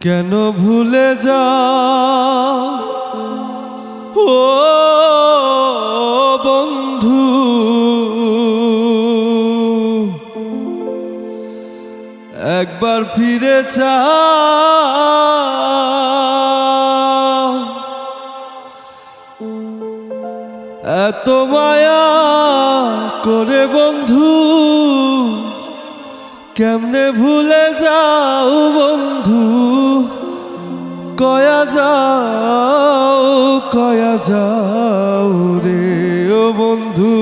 কেন ভুলে যা ও বন্ধু, একবার ফিরে চা এত মায়া করে বন্ধু, কেমনে ভুলে যাও বন্ধু? কয়া যাও কয়া যাও রে ও বন্ধু।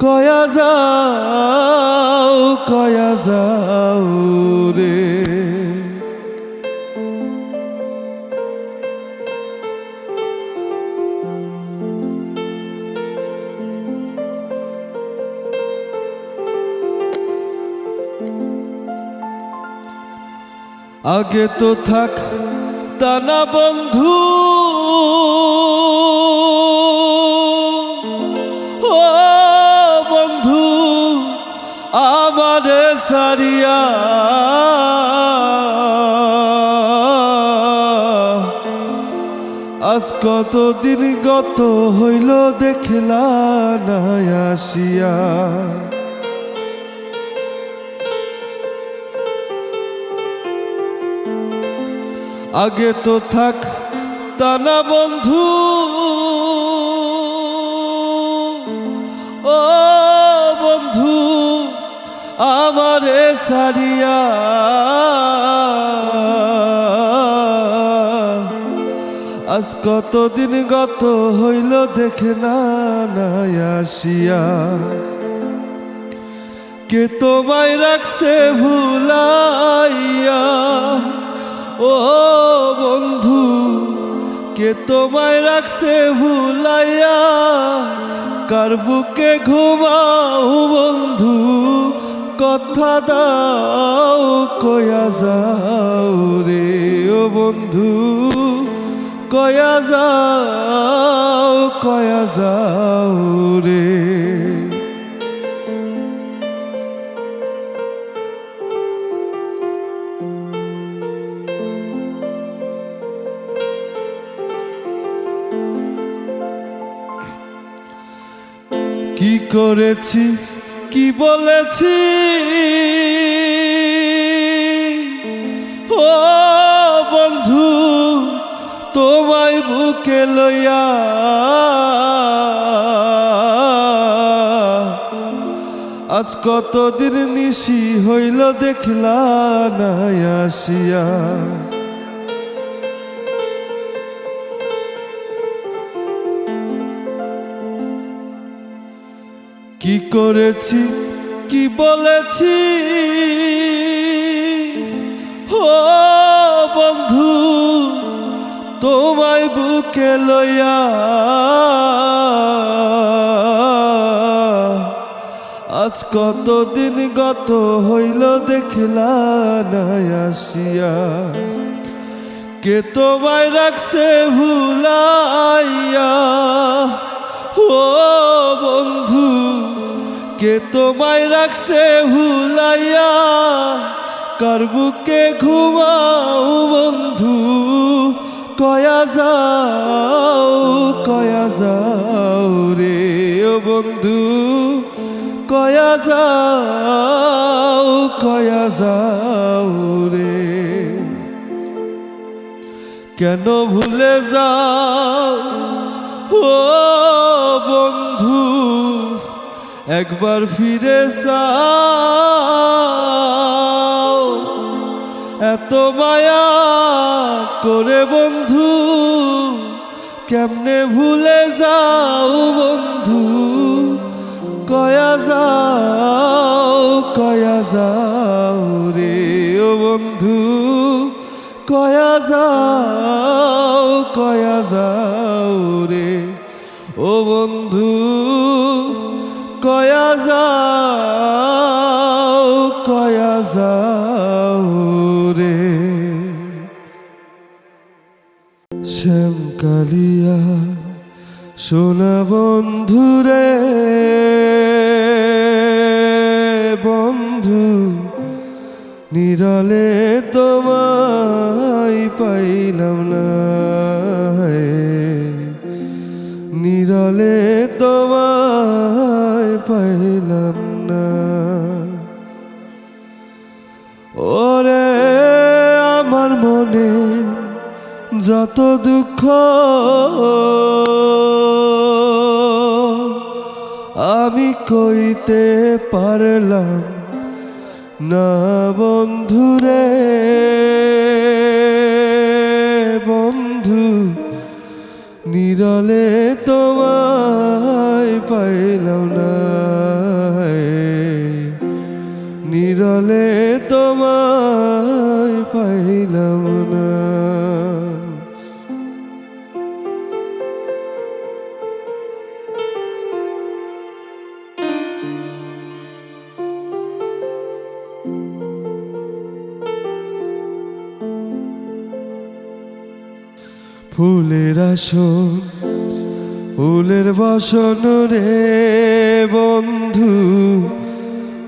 কয়া যাও কয়া যাও আগে তো থাক তা না বন্ধু। ও বন্ধু, আমারে সারিয়া আজ কত দিন গত হইল দেখলা না আসিয়া। আগে তো থাক তানা বন্ধু। ও বন্ধু, আমারে সারিয়া আজ কতদিন গত হইল দেখে না আসিয়া। কে তোমায় রাখছে ভুলাইয়া? ও বন্ধু, কে তোমায় রাখছে ভুলাইয়া? কার বুকে ঘুমাও বন্ধু? কথা দাও, কয়া যাও রে ও বন্ধু। কয়া যাও কয়া যাও রে। করেছি, কি বলেছি? ও বন্ধু, তোমায় বুকে লইয়া আজ কতদিন নিশি হইল দেখলা না আসিয়া। কি করেছি, কি বলেছি? ও বন্ধু, তোমায় বুকে লইয়া আজ কতদিন গত হইল দেখিলা না আসিয়া। কে তোমায় রাখছে ভুলাইয়া? ও বন্ধু কে তোমায় রাখছে ভুলাইয়া কার বুকে ঘুমাও বন্ধু? কয়া যাও কয়া যাও রে ও বন্ধু। কয়া যাও কয়া যাও রে। কেন ভুলে যাও? ও বন্ধু। একবার ফিরে এত মায়া করে বন্ধু, কেমনে ভুলে যাও বন্ধু? কয়া যাও কয়া যাও রে ও বন্ধু। কয়া যাও কয়া যাও রে ও বন্ধু। কয়া যাও কয়া যাও রে। শ্যাম কালিয়া সোনা বন্ধুরে বন্ধু, নিরলে তোমায় পাইলাম না নিরলে যত দুঃখ আমি কইতে পারলাম না বন্ধুরে বন্ধু। নিরলে তোমায় পাইলাম না নিরলে তোমায় পাইলাম না। ফুলের আসন ফুলের বসন রে বন্ধু,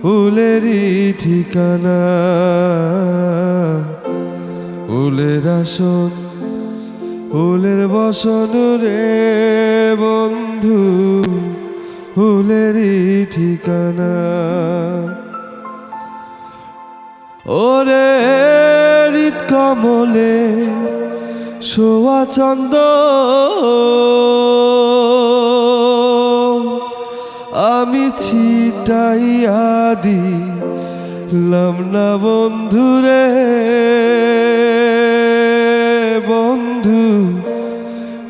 ফুলেরই ঠিকানা। ফুলের আসন ফুলের বসন রে বন্ধু, ফুলেরই ঠিকানা। ওরে হৃদ কমলে শোয়া চন্দ আমি ছিটাইয়া দিলাম না বন্ধুরে, বন্ধু,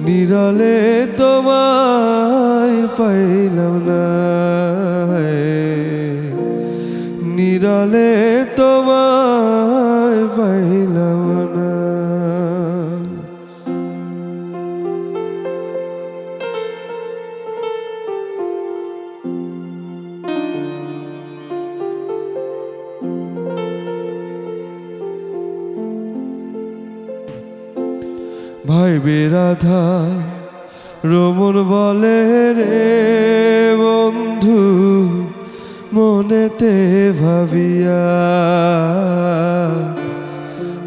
নিরলে তোমায় পাইলাম না। নিরলে তোমায় পাইলাম বেরাধা রমন বলে রে বন্ধু, মনেতে ভাবিয়া।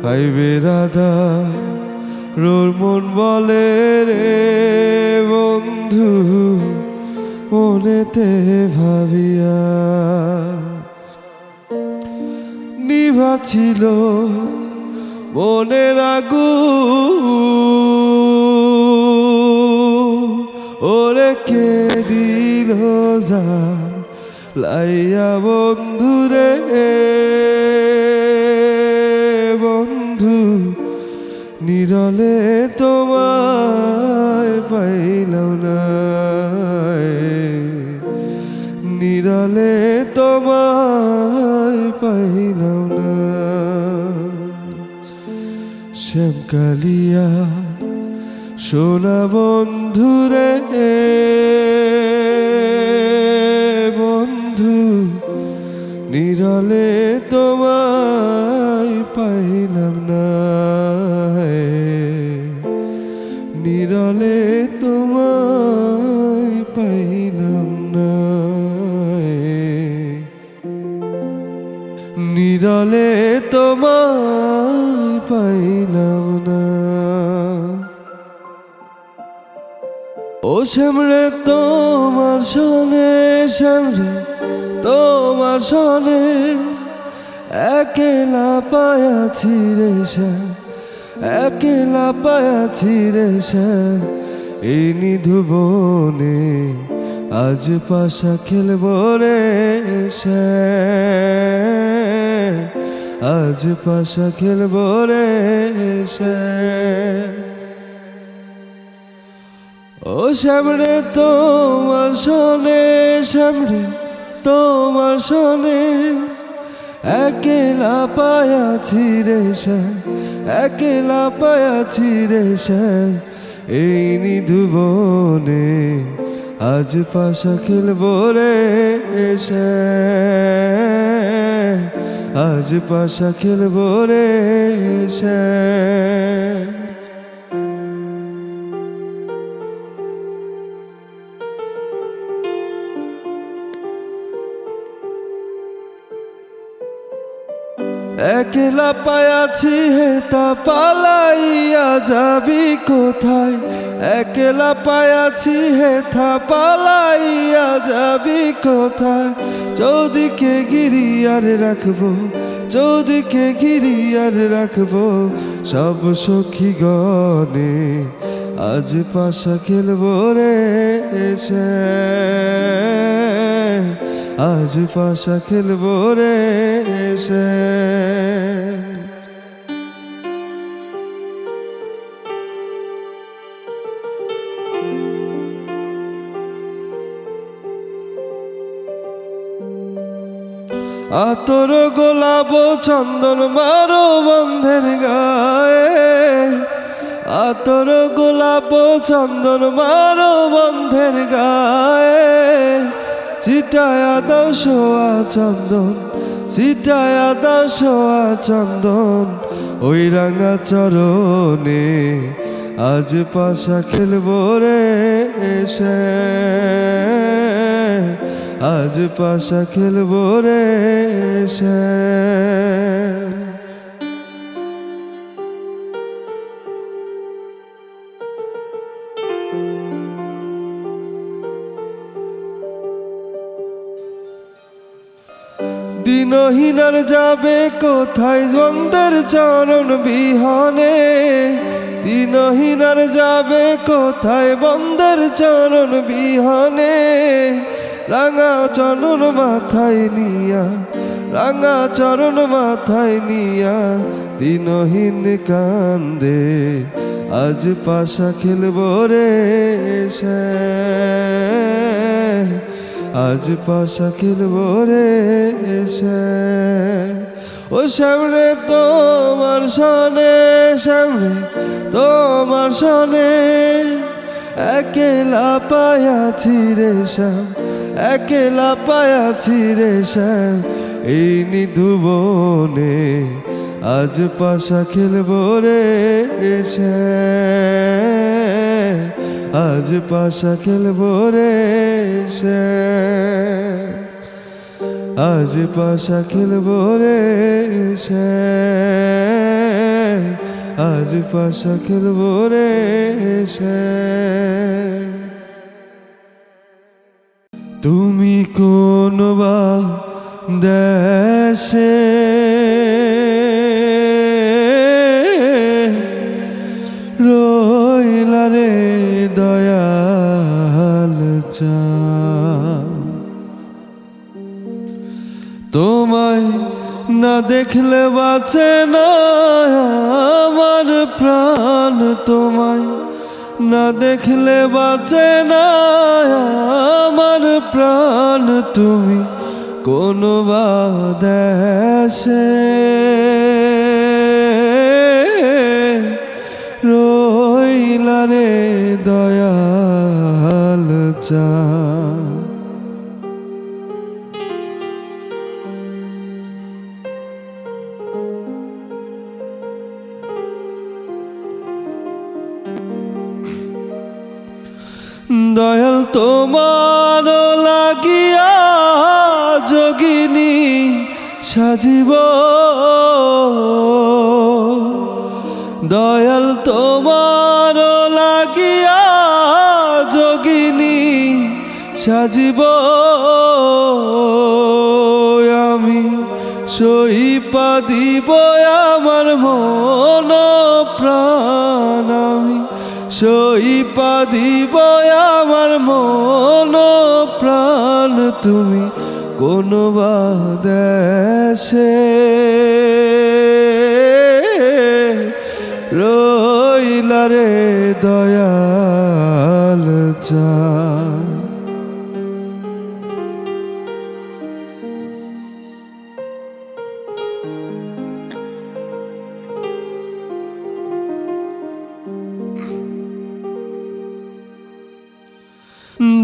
ভাই বেরাধা রমন বলে রে বন্ধু, মনেতে ভাবিয়া। নিভা ছিল মনের আগু ওরে কে দিল যা লাইয়া বন্ধুরে বন্ধু নিরলে তোমায় শ্যামকালিয়া সোনা বন্ধুরে। ও শ্যামরে, তোমার সনে শ্যামরে, তোমার সনে একেলা পায়াছি রে শ্যাম একেলা পায়াছি রে শ্যাম। এই নিধুবনে আজ পাশা খেলব রে আজ পাশা খেলব রে শ্যাম। ও সামনে তোমার সনে, সামনে তোমার সনে একেলা পায়াছি রে শ্যাম একেলা পায়াছি রে শ্যাম এই নিধুবনে আজ পাশা খেলব রে শ্যাম আজ পাশা খেলব রে শ্যাম একলা পায়াছি হেতা পালাইয়া যাবি কোথায়? একলা পায়াছি হেথা পালাইয়া যাবি কোথায়? চৌদিকে গিরি আর রাখব, চৌদিকে ঘিরি আর রাখব, সব সখী গনে আজ পাশা খেলব রে এসে আজ পাশা খেলব রে এসে। আতর গোলাপ চন্দন মারো বন্ধের গায়ে। আতর গোলাপ চন্দন মারো বন্ধের গায়ে। চিটায়া দাও সোয়া চন্দন চিটায়া দাও সোয়া চন্দন, ওই রাঙা চরণে আজ পাশা খেলব রে এসে। আজ পাশা খেলব রে এসে। দিনহীনার যাবে কোথায়? দ্বন্দ্বের চরণ বিহনে। দিনহীনার যাবে কোথায়? বন্দের চরণ বিহনে। রাঙা চরণ মাথায় নিয়া, রাঙা চরণ মাথায় নিয়া দিনহীন কান্দে, আজ পাশা খেলব রে সে। আজ পাশা খেলব রে এসে। ও সামনে তোমার সনে সামনে তোমার সনে একেলা পায়াছি রে শ্যাম একেলা পায়াছি রে শ্যাম, এই নিধুবনে আজ পাশা খেলব রে এসে। আজ পাশা খেলব রে সে। আজ পাশা খেলব রে সে। আজ পাশা খেলব রে সে। তুমি কোন বা দেশে দেখলে বাঁচে না আমার প্রাণ তোমায়। না দেখলে বাঁচে না আমার প্রাণ তুমি কোন দেশে। রইলা রে দয়াল চা সাজিব দয়াল তোমার লাগিয়া যোগিনী সাজিব। আমি সইপা দিব আমার মন প্রাণ। আমি সইপা দিব আমার মন প্রাণ। তুমি কোন দেশে রইলারে দয়াল চা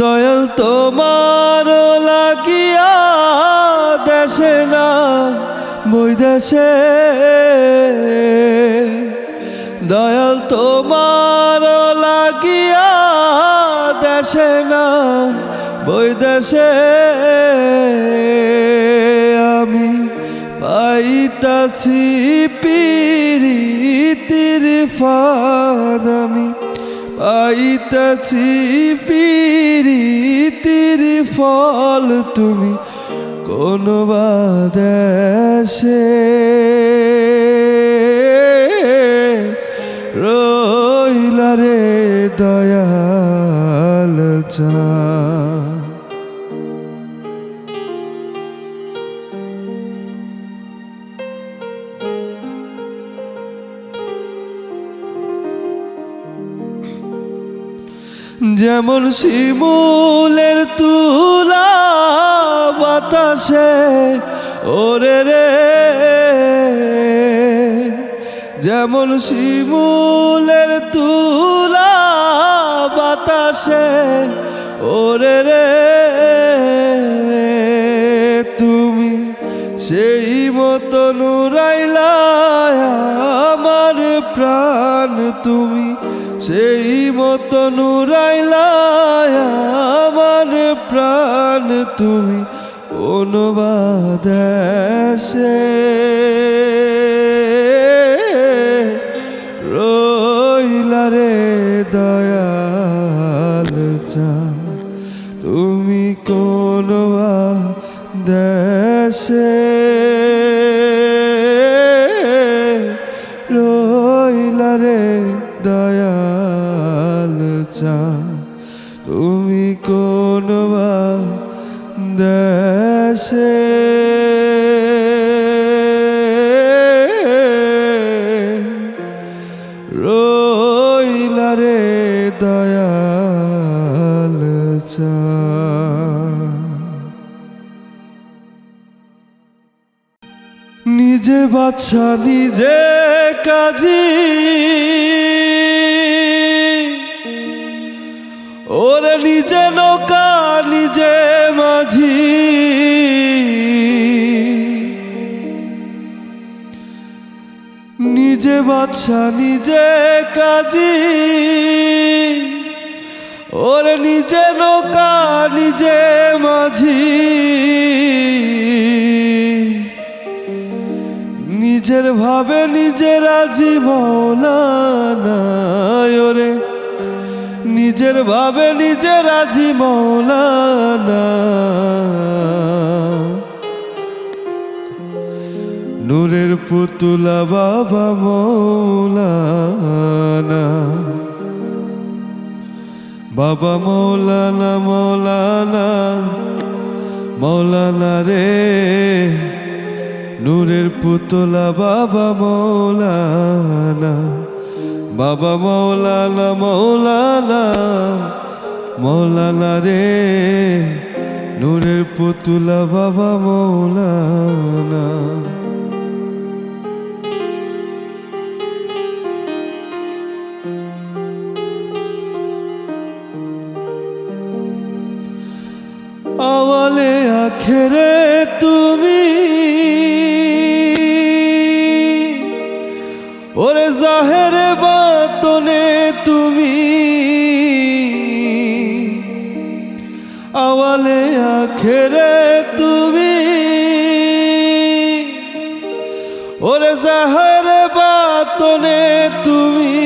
দয়াল তোমার লাগিয়া দেশে না বই দেশে। দয়াল তোমার লাগিয়া দেশে না বই দেশে। আমি পাই পাইতাছি পিরিতির ফাদ, আমি পাইতাছি পিরিতির ফল তুমি কোন বাদেশে রইলারে দয়াল চা। যেমন শিমুলের তুলা বাতাসে, ওরে রে। যেমন শিমুলের তুলা বাতাসে, ওরে রে। তুমি সেই মতো নুরাইলা আমার প্রাণ, তুমি সেই মতো নুরাইলা আমার প্রাণ তুমি অনুবাদেশে। রইলা রে দয়াল চা তুমি কোন দেশে। নিজে বাচ্চা নিজে কাজী। ওরে নিজে নৌকা, নিজে মাঝি। নিজে বাচ্চা, নিজে কাজী। ওরে নিজে নৌকা, নিজে মাঝি। নিজের ভাবে নিজের মৌলানা নিজের ভাবে নিজের মৌলানা নূরের পুতুলা বাবা মৌলানা। বাবা মৌলানা মৌলানা। মৌলানা রে। নূরের পুতলা বাবা মৌলানা বাবা মৌলানা মৌলানা মৌলানা রে। নূরের পুতুলা বাবা মৌলানা। আওয়ালে আখেরে তুমি আখেরে তুমি। ওরে জাহেরে বাতনে তুমি।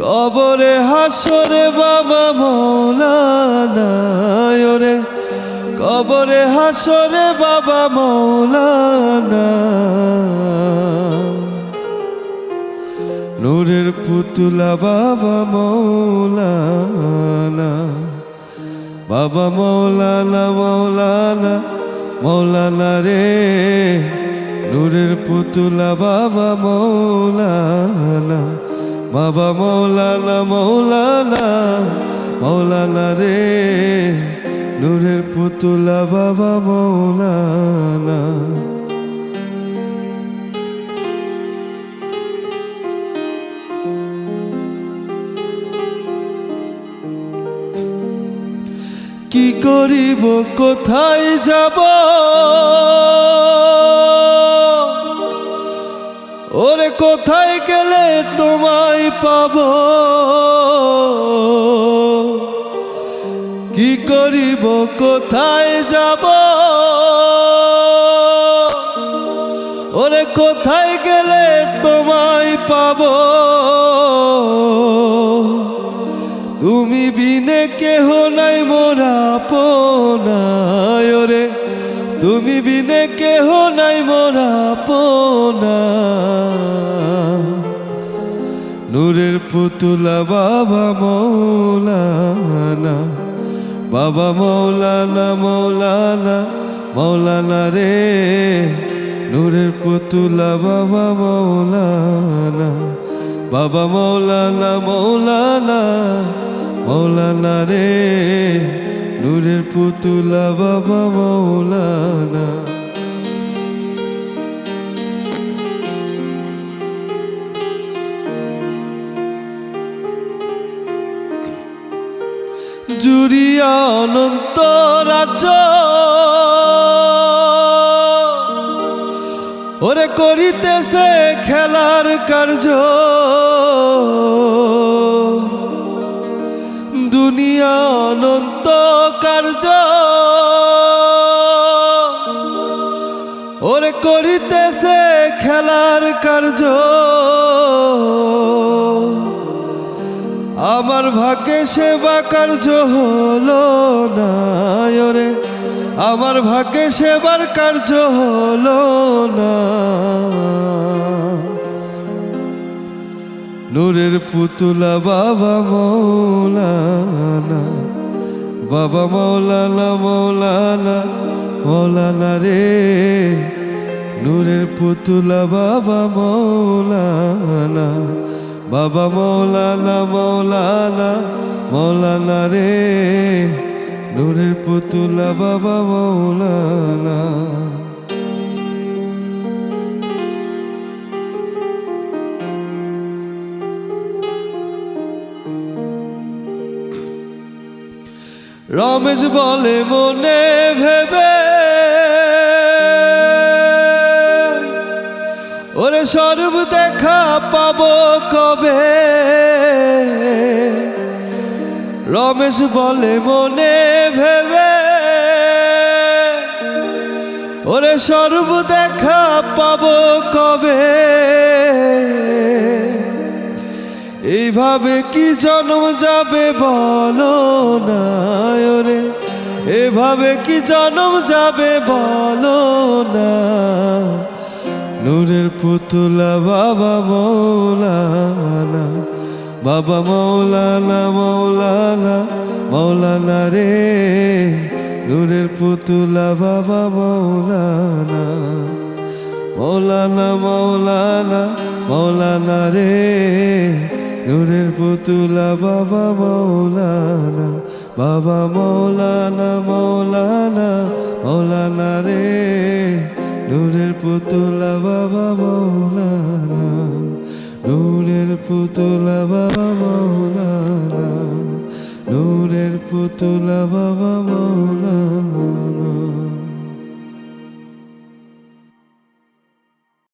কবরে হাসরে বাবা মৌলানা ওরে কবরে হাসরে বাবা মৌলানা। নূরের পুতুলা বাবা মৌলানা বাবা মৌলানা মৌলানা মৌলানা রে। নূরের পুতুলা বাবা মৌলানা বাবা মৌলানা মৌলানা মৌলানা রে। নূরের পুতুলা বাবা মৌলানা। করিব, কোথায় যাব? ওরে, কোথায় গেলে তোমায় পাব? কি করিব, কোথায় যাব? ওরে, কোথায় গেলে তোমায় পাবো? নূরের পুতুলা বাবা মৌলানা বাবা মৌলানা মৌলানা মৌলানা রে। নূরের পুতুলা বাবা মৌলানা বাবা মৌলানা মৌলানা মৌলানা রে। নূরের পুতুলা বাবা মৌলানা। জুড়িয়া অনন্ত রাজ্য। ওরে করিতেছে খেলার কার্য। দুনিয়া অনন্ত কার্য। ওরে করিতেছে খেলার কার্য। আমার ভাগ্যে সেবা কার্য হলো না, ওরে। আমার ভাগ্যে সেবার কার্য হলো না। নূরের পুতুলা বাবা মৌলানা বাবা মৌলানা মৌলানা মৌলানা রে। নূরের পুতুলা বাবা মৌলানা বাবা মৌলানা মৌলানা মৌলানা রে। নূরের পুতুলা বাবা মৌলানা। রমেশ বলে, মনে ভেবে ওরে সর্ব দেখা পাব কবে? রমেশ বলে, মনে ভেবে ওরে সর্ব দেখা পাবো কবে? এইভাবে কি জন্ম যাবে বলো না ওরে? এভাবে কি জন্ম যাবে বলো না? নূরের পুতুলা বাবা মৌলানা বাবা মৌলানা মৌলানা মৌলানা রে। নূরের পুতুলা বাবা মৌলানা মৌলানা মৌলানা মৌলানা রে। নূরের পুতুলা বাবা মৌলানা বাবা মৌলানা মৌলানা মৌলানা রে। নূরের পুতুলা বাবা মৌলানা। নূরের পুতুলা বাবা মৌলানা। নূরের পুতুলা বাবা মৌলানা।